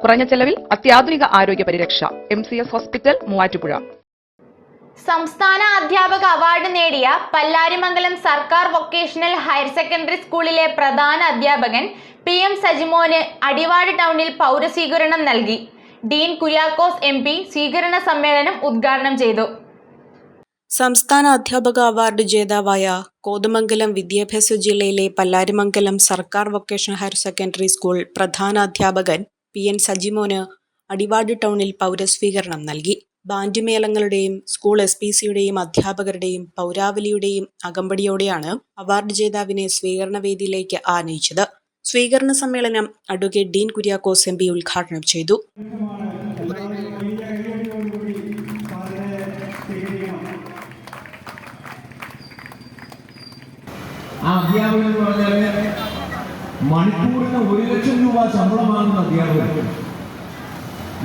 കുറഞ്ഞ ചെലവിൽ അത്യാധുനിക ആരോഗ്യ പരിരക്ഷ. M C S hospital Muvattupuzha. സംസ്ഥാന അധ്യാപക അവാർഡ് നേടിയ പല്ലാരിമംഗലം സർക്കാർ വൊക്കേഷണൽ ഹയർ സെക്കൻഡറി സ്കൂളിലെ പ്രധാന അധ്യാപകൻ പി എം സജിമോന് അടിവാട് ടൗണിൽ പൗരസ്വീകരണം നൽകി. ഡീൻ കുര്യാക്കോസ് എം പി സ്വീകരണ സമ്മേളനം ഉദ്ഘാടനം ചെയ്തു. സംസ്ഥാന അധ്യാപക അവാർഡ് ജേതാവായ കോതമംഗലം വിദ്യാഭ്യാസ ജില്ലയിലെ പല്ലാരിമംഗലം സർക്കാർ വൊക്കേഷണൽ ഹയർ സെക്കൻഡറി സ്കൂൾ പ്രധാന അധ്യാപകൻ പി എൻ സജിമോന് അടിവാട് ടൗണിൽ പൗരസ്വീകരണം നൽകി. ബാൻഡുമേളങ്ങളുടെയും സ്കൂൾ എസ് പി സിയുടെയും അധ്യാപകരുടെയും പൗരാവലിയുടെയും അകമ്പടിയോടെയാണ് അവാർഡ് ജേതാവിനെ സ്വീകരണ വേദിയിലേക്ക് ആനയിച്ചത്. സ്വീകരണ സമ്മേളനം advocate Dean Kuriakose M P ഉദ്ഘാടനം ചെയ്തു. ആ അധ്യാപകൻ എന്ന് പറഞ്ഞാൽ മണിക്കൂറിന് ഒരു ലക്ഷം രൂപ ശമ്പളം വാങ്ങുന്ന അധ്യാപകർ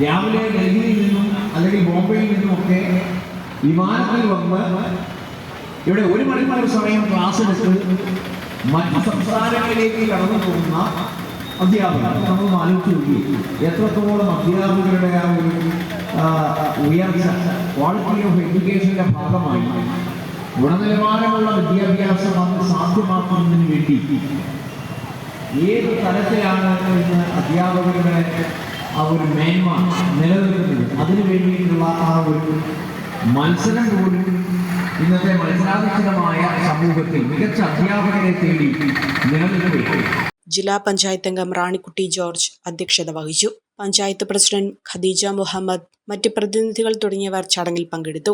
രാവിലെ ഡൽഹിയിൽ നിന്നും അല്ലെങ്കിൽ ബോംബെയിൽ നിന്നും ഒക്കെ വിമാനത്തിൽ വന്ന് ഇവിടെ ഒരു മണിക്കൂർ സമയം ക്ലാസ് എടുത്ത് മറ്റു സംസ്ഥാനങ്ങളിലേക്ക് കടന്നു പോകുന്ന അധ്യാപകർ നമ്മൾ ആലോചിച്ച് നോക്കി. എത്രത്തോളം അധ്യാപകരുടെ ആ ഒരു ഉയർച്ച ക്വാളിറ്റി ഓഫ് എഡ്യൂക്കേഷന്റെ ഭാഗമായി ഗുണനിലവാരമുള്ള വിദ്യാഭ്യാസം അത് സാധ്യമാക്കുന്നതിന് വേണ്ടി ഏത് തലത്തിലാണ് ഇന്ന് അധ്യാപകരുടെ ആ ഒരു മേന്മ നിലനിൽക്കുന്നത്? അതിനു വേണ്ടിയിട്ടുള്ള ആ ഒരു മത്സരം പോലും ഇന്നത്തെ മത്സരാധിഷ്ഠിതമായ സമൂഹത്തിൽ മികച്ച അധ്യാപകരെ തേടി നിലനിൽക്കുകയാണ്. ജില്ലാ പഞ്ചായത്ത് അംഗം റാണിക്കുട്ടി ജോർജ് അധ്യക്ഷത വഹിച്ചു. പഞ്ചായത്ത് പ്രസിഡന്റ് ഖദീജ മുഹമ്മദ് മറ്റ് പ്രതിനിധികൾ തുടങ്ങിയവർ ചടങ്ങിൽ പങ്കെടുത്തു.